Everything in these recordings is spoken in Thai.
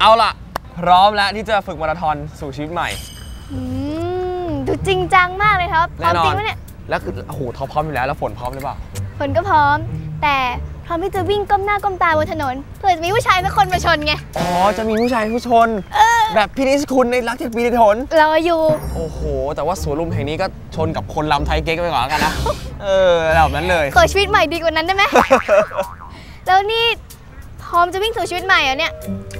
เอาล่ะ พร้อมแล้วที่จะฝึกมาราธอนสู่ชีวิตใหม่อืมดูจริงจังมากเลยครับพร้อมแน่นอนจริงปะเนี่ยแล้วคือโอ้โหท็อปพร้อมอยู่แล้วแล้วฝนพร้อมหรือเปล่าฝนก็พร้อม แต่พร้อมที่จะวิ่งก้มหน้าก้มตาบนถนนเผื่อจะมีผู้ชายสักคนมาชนไงอ๋อจะมีผู้ชายผู้ชน แบบพี่นิสคุณในรักเจ็ดปีในถนนรออยู่ โอ้โห แต่ว่าสวนลุมแห่งนี้ก็ชนกับคนลำไทยเก๊กไปก่อนแล้วกันนะเออแบบนั้นเลยขอชีวิตใหม่ดีกว่านั้นได้ไหมแล้วนี่พร้อมจะวิ่งสู่ชีวิตใหม่เหรอเนี่ย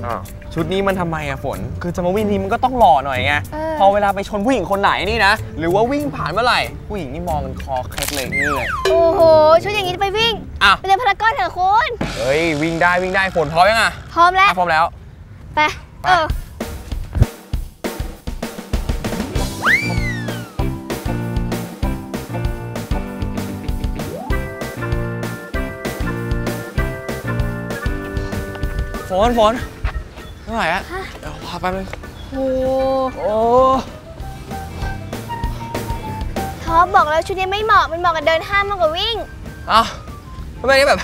อ้าว ชุดนี้มันทำไมอะฝน คือจะมาวิ่งทีมันก็ต้องหล่อหน่อยไงเออพอเวลาไปชนผู้หญิงคนไหนนี่นะ หรือว่าวิ่งผ่านเมื่อไหร่ ผู้หญิงนี่มองกันคอเคล็ดเลยนี่เลย โอ้โห ชุดอย่างนี้จะไปวิ่งอะไปเรียนพารากอนเถอะคุณ เฮ้ย วิ่งได้วิ่งได้ฝนพร้อมยังอะพร้อมแล้วอะพร้อมแล้ว ไปไปเออฝนฝน ไม่ไหวอะเดี๋ยวพาไปบนึงโอ้โอ้ท็อปบอกแล้วชุดนี้ไม่เหมาะ มันเหมาะกับเดินห้างมากกว่าวิ่งเอ้าทำไมแบบ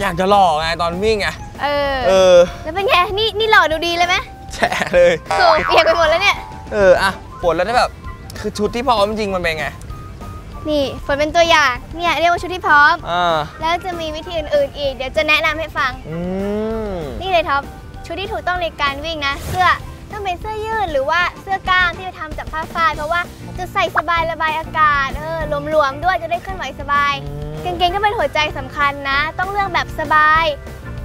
อยากจะหล่อไงตอนวิ่งไง เออ เออ แล้วเป็นไง นี่นี่หล่อดูดีเลยไหมแฉะเลยโอ้เปียกไปหมดแล้วเนี่ย เอออะฝนแล้วได้แบบ คือชุดที่พร้อมจริงมันเป็นไง นี่ฝนเป็นตัวอย่าง เนี่ยเรียกว่าชุดที่พร้อม อ่า แล้วจะมีวิธีอื่นๆอีก เดี๋ยวจะแนะนำให้ฟัง อืม นี่เลยท็อป ชุดที่ถูกต้องในการวิ่งนะ เสื้อต้องเป็นเสื้อยืดหรือว่าเสื้อกล้ามที่ทำจากผ้าฝ้ายเพราะว่าจะใส่สบายระบายอากาศเออหลวมๆด้วยจะได้เคลื่อนไหวสบายกางเกงก็เป็นหัวใจสำคัญนะ ต้องเลือกแบบสบาย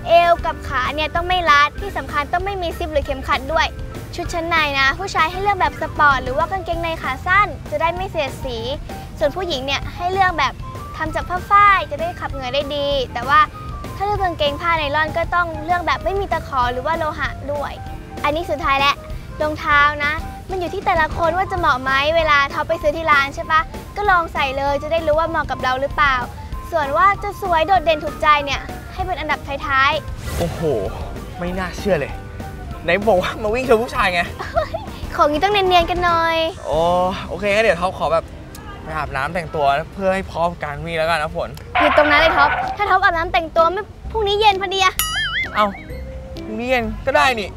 เอวกับขาเนี่ยต้องไม่รัดที่สำคัญต้องไม่มีซิปหรือเข็มขัดด้วย ชุดชั้นในนะ ผู้ชายให้เลือกแบบสปอร์ตหรือว่ากางเกงในขาสั้น จะได้ไม่เสียดสี ส่วนผู้หญิงเนี่ยให้เลือกแบบทำจากผ้าฝ้ายจะได้ขับเหงื่อได้ดี แต่ว่า ถ้าเลือกกางเกงผ้าไนลอนก็ต้องเลือกแบบไม่มีตะขอหรือว่าโลหะด้วย อันนี้สุดท้ายแล้วรองเท้านะ มันอยู่ที่แต่ละคนว่าจะเหมาะไหมเวลาเขาไปซื้อที่ร้านใช่ปะก็ลองใส่เลยจะได้รู้ว่าเหมาะกับเราหรือเปล่า ส่วนว่าจะสวยโดดเด่นถูกใจเนี่ยให้เป็นอันดับท้ายโอ้โห ไม่น่าเชื่อเลยไหนบอกว่ามาวิ่งชนผู้ชายไงๆของนี้ต้องเนียนๆกันหน่อยโอ้โอเคงั้นเดี๋ยวท็อปขอแบบไปอาบน้ำแต่งตัวเพื่อให้พร้อมการวิ่งแล้วกันนะฝนอยู่ตรงนั้นเลยท็อปถ้าท็อปอาบน้ำแต่งตัวไม่ พรุ่งนี้เย็นพอดีอะเอ้าพรุ่งนี้เย็นก็ได้นี่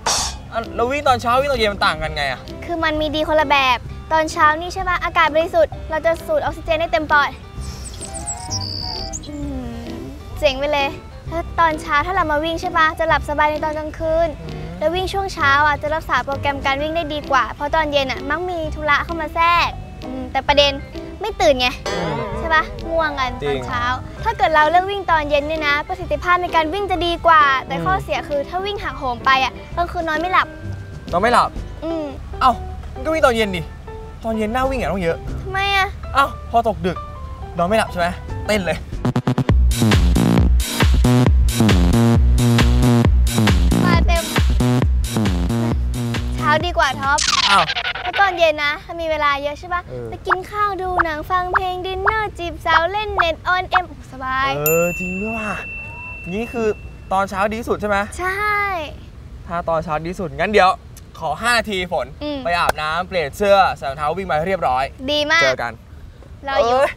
อะเราวิ่งตอนเช้าวิ่งตอนเย็นมันต่างกันไงอะคือมันมีดีคนละแบบ ตอนเช้านี่ใช่ปะอากาศบริสุทธิ์ เราจะสูดออกซิเจนได้เต็มปอดอืมเจ๋งไปเลยถ้าตอนเช้าถ้าเรามาวิ่งใช่ปะจะหลับสบายในตอนกลางคืน แล้ววิ่งช่วงเช้าอะจะรักษาโปรแกรมการวิ่งได้ดีกว่า เพราะตอนเย็นอะมักมีธุระเข้ามาแทรกอืมแต่ประเด็น ไม่ตื่นไงใช่ปะง่วงกันจตริองนเช้า ถ้าเกิดเราเลือกวิ่งตอนเย็นเนี่ยนะ ประสิทธิภาพในการวิ่งจะดีกว่า แต่อืมข้อเสียคือถ้าวิ่งหักโหมไปอะกลางคืนนอนไม่หลับเราไม่หลับอืมเอ้ามันก็วิ่งตอนเย็นดิตอนเย็นหน้าวิ่งอะต้องเยอะทำไมอะเอ้าพอตกดึกนอนไม่หลับใช่ไหมเต้นเลยมาเต็มเช้าดีกว่าท็อปอ้าวเพราะ ตอนเย็นนะ ถ้ามีเวลาเยอะใช่ปะเออจะกินข้าวดูหนังฟังเพลงดินเนอร์จีบสาวเล่นเน็ตออนเอ็มสบาย เออจริงด้วยว่ะนี่คือตอนเช้าดีที่สุดใช่ไหมใช่ ถ้าตอนเช้าดีที่สุดงั้นเดี๋ยว ขอ 5 นาทีฝนอืม ไปอาบน้ำเปลี่ยนเสื้อใส่รองเท้าวิ่งมาให้เรียบร้อย ดีมาเจก อกันรออยู่ เอ้ย